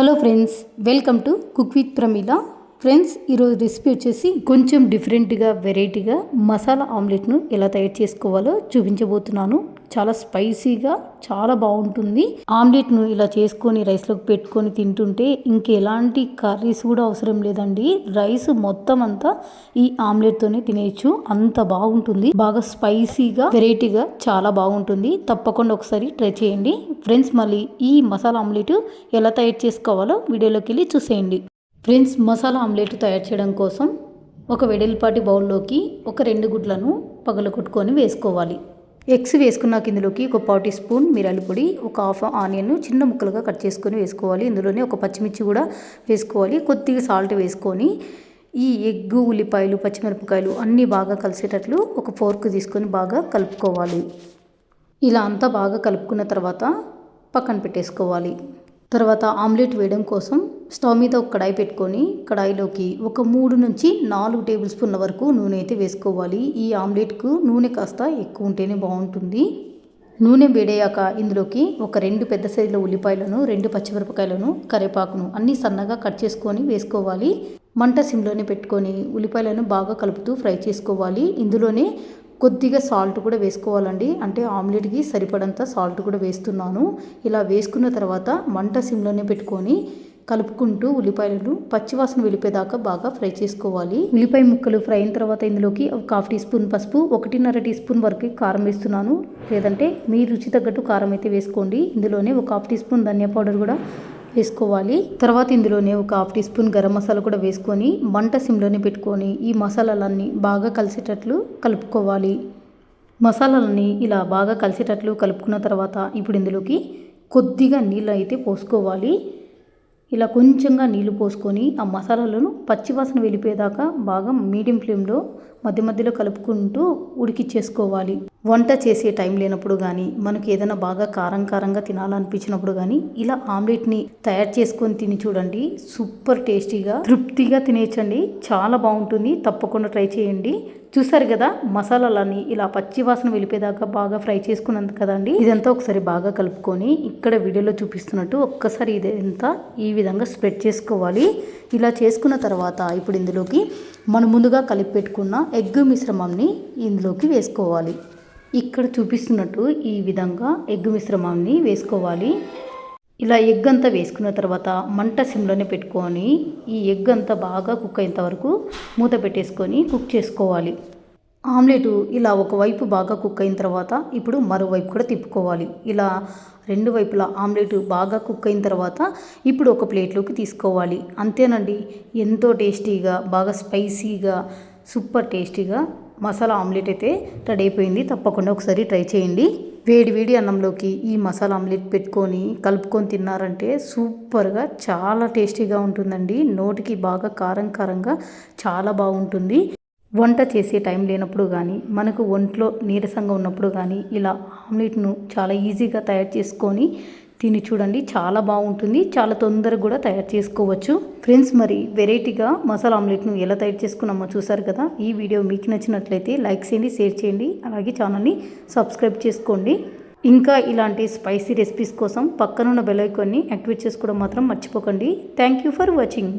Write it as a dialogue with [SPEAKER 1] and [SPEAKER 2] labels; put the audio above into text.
[SPEAKER 1] Hello friends welcome to cook with Pramila. Friends ఈరోజు recipe వచ్చేసి కొంచెం డిఫరెంట్గా వెరైటీగా మసాలా ఆమ్లెట్ను ఎలా తయారు చేసుకోవాలో చూపించబోతున్నాను. చాలా స్పైసీగా చాలా బాగుంటుంది. ఆమ్లెట్ను ఇలా చేసుకొని రైస్లోకి పెట్టుకొని తింటుంటే ఇంకెలాంటి కర్రీస్ కూడా అవసరం లేదండి. రైస్ మొత్తం అంతా ఈ ఆమ్లెట్తోనే తినేయచ్చు. అంత బాగుంటుంది. బాగా స్పైసీగా వెరైటీగా చాలా బాగుంటుంది. తప్పకుండా ఒకసారి ట్రై చేయండి. ఫ్రెండ్స్ మళ్ళీ ఈ మసాలా ఆమ్లెట్ ఎలా తయారు చేసుకోవాలో వీడియోలోకి వెళ్ళి చూసేయండి. ఫ్రెండ్స్ మసాలా ఆమ్లెట్ తయారు చేయడం కోసం ఒక వెడల్పాటి బౌల్లోకి ఒక రెండు గుడ్లను పగలగొట్టుకొని వేసుకోవాలి. ఎగ్స్ వేసుకున్నాక ఇందులోకి ఒక పావు టీ స్పూన్ మిరాలి పొడి ఒక హాఫ్ ఆనియన్ చిన్న ముక్కలుగా కట్ చేసుకొని వేసుకోవాలి. ఇందులోనే ఒక పచ్చిమిర్చి కూడా వేసుకోవాలి. కొద్దిగా సాల్ట్ వేసుకొని ఈ ఎగ్గు ఉల్లిపాయలు పచ్చిమిరపకాయలు అన్నీ బాగా కలిసేటట్లు ఒక ఫోర్క్ తీసుకొని బాగా కలుపుకోవాలి. ఇలా అంతా బాగా కలుపుకున్న తర్వాత పక్కన పెట్టేసుకోవాలి. తర్వాత ఆమ్లెట్ వేయడం కోసం స్టవ్ మీద ఒక కడాయి పెట్టుకొని కడాయిలోకి ఒక మూడు నుంచి నాలుగు టేబుల్ స్పూన్ల వరకు నూనె అయితే వేసుకోవాలి. ఈ ఆమ్లెట్కు నూనె కాస్త ఎక్కువ ఉంటేనే బాగుంటుంది. నూనె వేడయ్యాక ఇందులోకి ఒక రెండు పెద్ద సైజుల ఉల్లిపాయలను రెండు పచ్చిమిరపకాయలను కరివేపాకును అన్నీ సన్నగా కట్ చేసుకొని వేసుకోవాలి. మంట సిమ్లోనే పెట్టుకొని ఉల్లిపాయలను బాగా కలుపుతూ ఫ్రై చేసుకోవాలి. ఇందులోనే కొద్దిగా సాల్ట్ కూడా వేసుకోవాలండి. అంటే ఆమ్లెట్కి సరిపడంత సాల్ట్ కూడా వేస్తున్నాను. ఇలా వేసుకున్న తర్వాత మంట సిమ్లోనే పెట్టుకొని కలుపుకుంటూ ఉల్లిపాయలను పచ్చివాసన వెళ్ళిపోయేదాకా బాగా ఫ్రై చేసుకోవాలి. ఉల్లిపాయ ముక్కలు ఫ్రై అయిన తర్వాత ఇందులోకి ఒక హాఫ్ టీ స్పూన్ పసుపు ఒకటిన్నర టీ స్పూన్ వరకు కారం వేస్తున్నాను. లేదంటే మీ రుచి తగ్గట్టు కారం అయితే వేసుకోండి. ఇందులోనే ఒక హాఫ్ టీ స్పూన్ ధనియా పౌడర్ కూడా వేసుకోవాలి. తర్వాత ఇందులోనే ఒక half tea spoon garam masala కూడా వేసుకొని మంట సిమ్లోనే పెట్టుకొని ఈ మసాలాలన్నీ బాగా కలిసేటట్లు కలుపుకోవాలి. మసాలాలన్నీ ఇలా బాగా కలిసేటట్లు కలుపుకున్న తర్వాత ఇప్పుడు ఇందులోకి కొద్దిగా నీళ్ళు అయితే పోసుకోవాలి. ఇలా కొంచెంగా నీళ్ళు పోసుకొని ఆ మసాలాలను పచ్చివాసన వెళ్ళిపోయేదాకా బాగా మీడియం ఫ్లేమ్లో మధ్య మధ్యలో కలుపుకుంటూ ఉడికిచ్చేసుకోవాలి. వంట చేసే టైం లేనప్పుడు కానీ మనకి ఏదైనా బాగా కారం కారంగా తినాలనిపించినప్పుడు కానీ ఇలా ఆమ్లెట్ని తయారు చేసుకొని తిని చూడండి. సూపర్ టేస్టీగా తృప్తిగా తినేయచ్చండి. చాలా బాగుంటుంది. తప్పకుండా ట్రై చేయండి. చూసారు కదా మసాలాలన్నీ ఇలా పచ్చి వాసన వెళ్ళిపోయేదాకా బాగా ఫ్రై చేసుకున్నంత కదండి ఇదంతా ఒకసారి బాగా కలుపుకొని ఇక్కడ వీడియోలో చూపిస్తున్నట్టు ఒక్కసారి ఇదంతా ఈ విధంగా స్ప్రెడ్ చేసుకోవాలి. ఇలా చేసుకున్న తర్వాత ఇప్పుడు ఇందులోకి మనం ముందుగా కలిపి పెట్టుకున్న ఎగ్ మిశ్రమంని ఇందులోకి వేసుకోవాలి. ఇక్కడ చూపిస్తున్నట్టు ఈ విధంగా ఎగ్ మిశ్రమాన్ని వేసుకోవాలి. ఇలా ఎగ్ అంతా వేసుకున్న తర్వాత మంట సిమ్లోనే పెట్టుకొని ఈ ఎగ్ అంతా బాగా కుక్ అయ్యేంత వరకు మూత పెట్టేసుకొని కుక్ చేసుకోవాలి. ఆమ్లెట్ ఇలా ఒకవైపు బాగా కుక్ అయిన తర్వాత ఇప్పుడు మరోవైపు కూడా తిప్పుకోవాలి. ఇలా రెండు వైపులా ఆమ్లెట్ బాగా కుక్ అయిన తర్వాత ఇప్పుడు ఒక ప్లేట్లోకి తీసుకోవాలి. అంతేనండి ఎంతో టేస్టీగా బాగా స్పైసీగా సూపర్ టేస్టీగా మసాలా ఆమ్లెట్ అయితే రెడీ అయిపోయింది. తప్పకుండా ఒకసారి ట్రై చేయండి. వేడి వేడి అన్నంలోకి ఈ మసాలా ఆమ్లెట్ పెట్టుకొని కలుపుకొని తిన్నారంటే సూపర్గా చాలా టేస్టీగా ఉంటుందండి. నోటికి బాగా కారం కారంగా చాలా బాగుంటుంది. వంట చేసే టైం లేనప్పుడు కానీ మనకు ఒంట్లో నీరసంగా ఉన్నప్పుడు కానీ ఇలా ఆమ్లెట్ను చాలా ఈజీగా తయారు చేసుకొని తిని చూడండి చాలా బాగుంటుంది. చాలా తొందరగా కూడా తయారు చేసుకోవచ్చు. ఫ్రెండ్స్ మరి వెరైటీగా మసాలా ఆమ్లెట్ను ఎలా తయారు చేసుకున్నామో చూసారు కదా? ఈ వీడియో మీకు నచ్చినట్లయితే లైక్ చేయండి షేర్ చేయండి. అలాగే ఛానల్ని సబ్స్క్రైబ్ చేసుకోండి. ఇంకా ఇలాంటి స్పైసీ రెసిపీస్ కోసం పక్కనున్న బెల్ ఐకాన్ని యాక్టివేట్ చేసుకోవడం మాత్రం మర్చిపోకండి. Thank you for watching.